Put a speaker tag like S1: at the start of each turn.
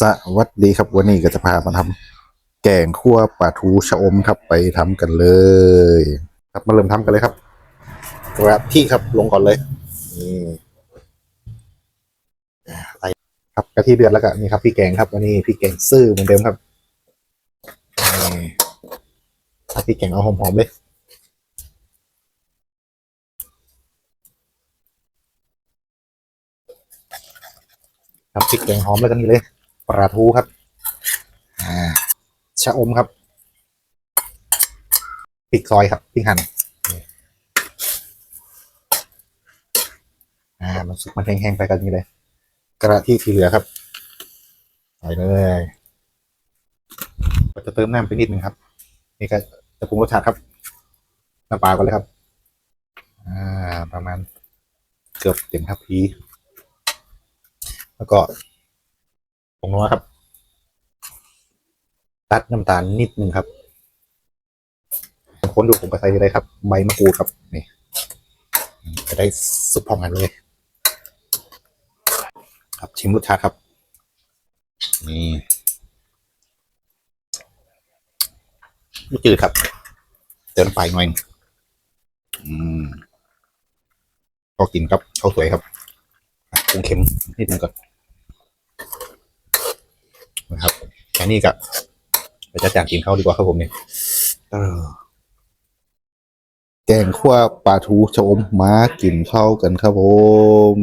S1: สวัสดีครับวันนี้ก็จะพามาทำแกงคั่วปลาทูชะอมครับไปทำกันเลย ครับมาเริ่มทำกันเลยครับกระที่ครับลงก่อนเลยนี่อ่าใส่ครับกะทิเดือดแล้วก็นี่ครับพี่แกงครับวันนี้พี่แกงซื่อเหมือนเดิมครับนี่พี่แกงเอาหอมๆเลยครับพริกแกงหอมแล้วก็นี่เลย ปลาทูครับอ่าชะอมครับพริกซอยครับพริกหั่นอ่ามันสุกมันแห้งๆไปกันนี้เลย กระที่ที่เหลือครับใส่เลยก็จะเติมน้ำไปนิดนึงครับ นี่ก็จะปรุงรสชาติครับน้ำปลาก่อนเลยครับ อ่า ประมาณเกือบเต็มทัพพีแล้วก็ งนัวครับ ตัดน้ำตาลนิดนึงครับคนดูผมก็ใส่ได้ครับ ใบมะกรูดครับนี่จะได้สุดพร้อมกันเลย ครับชิมรสชาติครับนี่ไม่จืดครับเติมไปหน่อยอืมพอกินครับข้าวสวยครับปรุงเค็มนิดนึงก่อน นะครับ แค่นี้ก็ไปจะจางกินข้าวดีกว่าครับผมเนี่ยแกงขั้วปลาทูชะอมมากินข้าวกันครับผม